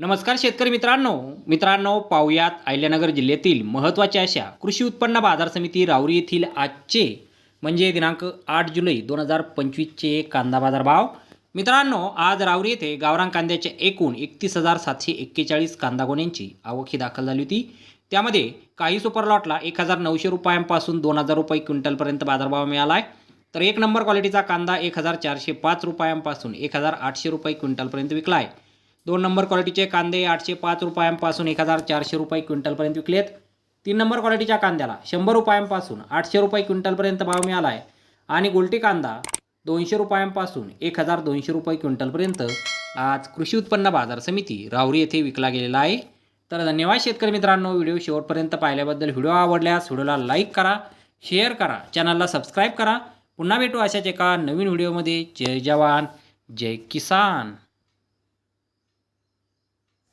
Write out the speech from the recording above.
नमस्कार शेतकरी मित्रांनो. मित्रांनो पाहुयात अहिल्यानगर जिल्ह्यातील महत्त्वाच्या अशा कृषी उत्पन्न बाजार समिती राऊरी येथील आजचे म्हणजे दिनांक आठ जुलै दोन हजार पंचवीसचे कांदा बाजार भाव मित्रांनो आज राऊरी येथे गावरान कांद्याच्या एकूण एकतीस हजार सातशे एक्केचाळीस कांदा गोण्यांची आवक ही दाखल झाली होती. त्यामध्ये काही सुपर लॉटला एक हजार नऊशे रुपयांपासून दोन हजार रुपये क्विंटलपर्यंत बाजारभाव मिळाला आहे तर एक नंबर क्वालिटीचा कांदा एक हजार चारशे पाच रुपयांपासून एक हजार आठशे रुपये क्विंटलपर्यंत विकला आहे दोन नंबर क्वालिटीचे कांदे आठशे पाच रुपयांपासून एक हजार चारशे रुपये क्विंटलपर्यंत विकलेत. तीन नंबर क्वालिटीच्या कांद्याला शंभर रुपयांपासून आठशे रुपये क्विंटलपर्यंत भाव मिळाला आहे आणि गोल्टी कांदा दोनशे रुपयांपासून एक हजार दोनशे रुपये क्विंटलपर्यंत आज कृषी उत्पन्न बाजार समिती राहुरी येथे विकला गेलेला आहे. तर धन्यवाद शेतकरी मित्रांनो व्हिडिओ शेवटपर्यंत पाहिल्याबद्दल व्हिडिओ आवडल्यास व्हिडिओला लाईक करा शेअर करा चॅनलला सबस्क्राईब करा. पुन्हा भेटू अशाच एका नवीन व्हिडिओमध्ये. जय जवान जय किसान.